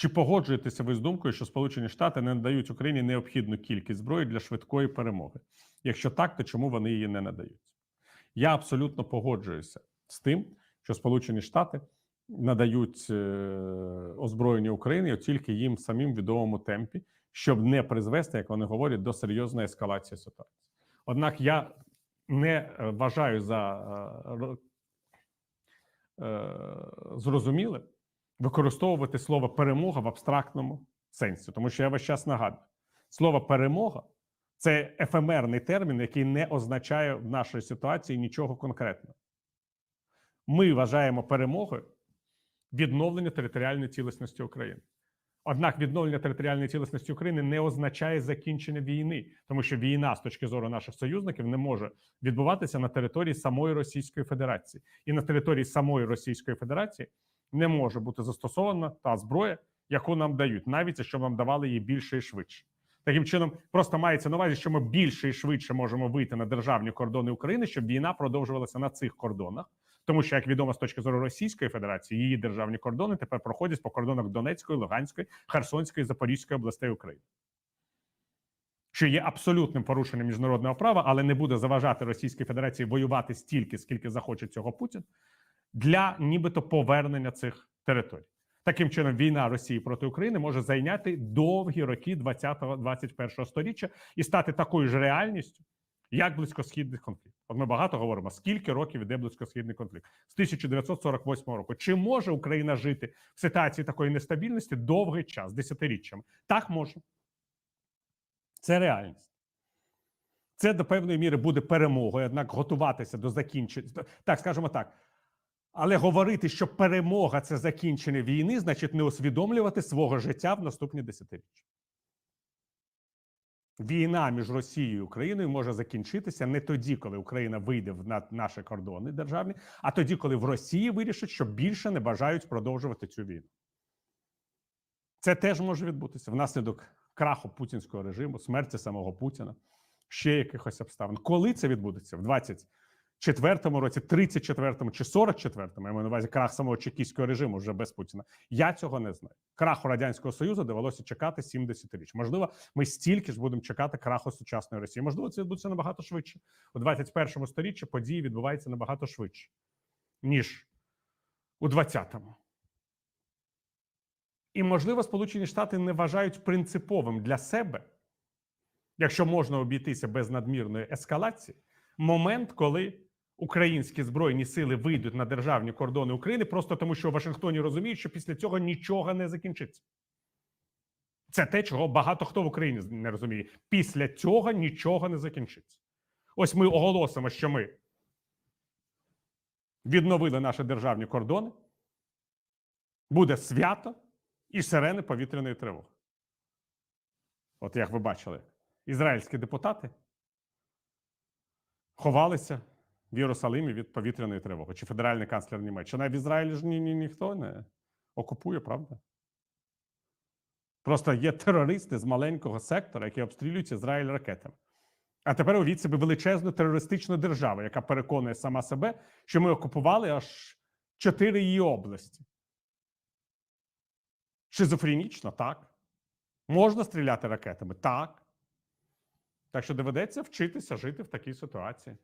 Чи погоджуєтеся ви з думкою, що Сполучені Штати не надають Україні необхідну кількість зброї для швидкої перемоги? Якщо так, то чому вони її не надають? Я абсолютно погоджуюся з тим, що Сполучені Штати надають е, озброєння Україні тільки їм самим відомому темпі, щоб не призвести, як вони говорять, до серйозної ескалації ситуації. Однак я не е, вважаю за е, зрозуміле використовувати слово перемога в абстрактному сенсі, тому що я весь час нагадую, слово перемога це ефемерний термін, який не означає в нашій ситуації нічого конкретного. Ми вважаємо перемогою відновлення територіальної цілісності України. Однак відновлення територіальної цілісності України не означає закінчення війни, тому що війна з точки зору наших союзників не може відбуватися на території самої Російської Федерації, і на території самої Російської Федерації не може бути застосована та зброя, яку нам дають, навіть якщо нам давали її більше і швидше. Таким чином, просто мається на увазі, що ми більше і швидше можемо вийти на державні кордони України, щоб війна продовжувалася на цих кордонах. Тому що, як відомо, з точки зору Російської Федерації, її державні кордони тепер проходять по кордонах Донецької, Луганської, Херсонської, Запорізької областей України, що є абсолютним порушенням міжнародного права, але не буде заважати Російській Федерації воювати стільки, скільки захоче цього Путін, для нібито повернення цих територій. Таким чином, війна Росії проти України може зайняти довгі роки 20-21 століття і стати такою ж реальністю, як близькосхідний конфлікт. От ми багато говоримо, скільки років іде близькосхідний конфлікт з 1948 року. Чи може Україна жити в ситуації такої нестабільності довгий час, десятиріччями? Так може. Це реальність. Це до певної міри буде перемогою, однак готуватися до закінчення. Так, скажімо так. Але говорити, що перемога це закінчення війни, значить не усвідомлювати свого життя в наступні десятиріччя. Війна між Росією і Україною може закінчитися не тоді, коли Україна вийде в на наші кордони державні, а тоді, коли в Росії вирішать, що більше не бажають продовжувати цю війну. Це теж може відбутися внаслідок краху путінського режиму, смерті самого Путіна, ще якихось обставин. Коли це відбудеться? В 24-му році, 34-му чи 44-му, я маю на увазі крах самого чекістського режиму вже без Путіна. Я цього не знаю. Краху Радянського Союзу довелося чекати 70 річ. Можливо, ми стільки ж будемо чекати краху сучасної Росії. Можливо, це відбудеться набагато швидше. У 21-му сторіччі події відбуваються набагато швидше, ніж у 20-му. І, можливо, Сполучені Штати не вважають принциповим для себе, якщо можна обійтися без надмірної ескалації, момент, коли українські збройні сили вийдуть на державні кордони України, просто тому, що в Вашингтоні розуміють, що після цього нічого не закінчиться. Це те, чого багато хто в Україні не розуміє. Після цього нічого не закінчиться. Ось ми оголосимо, що ми відновили наші державні кордони. Буде свято і сирени повітряної тривоги. От як ви бачили, ізраїльські депутати ховалися в Єрусалимі від повітряної тривоги. Чи федеральний канцлер Німеччини. В Ізраїлі ж ні, ні, ніхто не окупує, правда? Просто є терористи з маленького сектора, які обстрілюють Ізраїль ракетами. А тепер увіть собі величезну терористичну державу, яка переконує сама себе, що ми окупували аж чотири її області. Шизофренічно, так. Можна стріляти ракетами? Так. Так що доведеться вчитися жити в такій ситуації.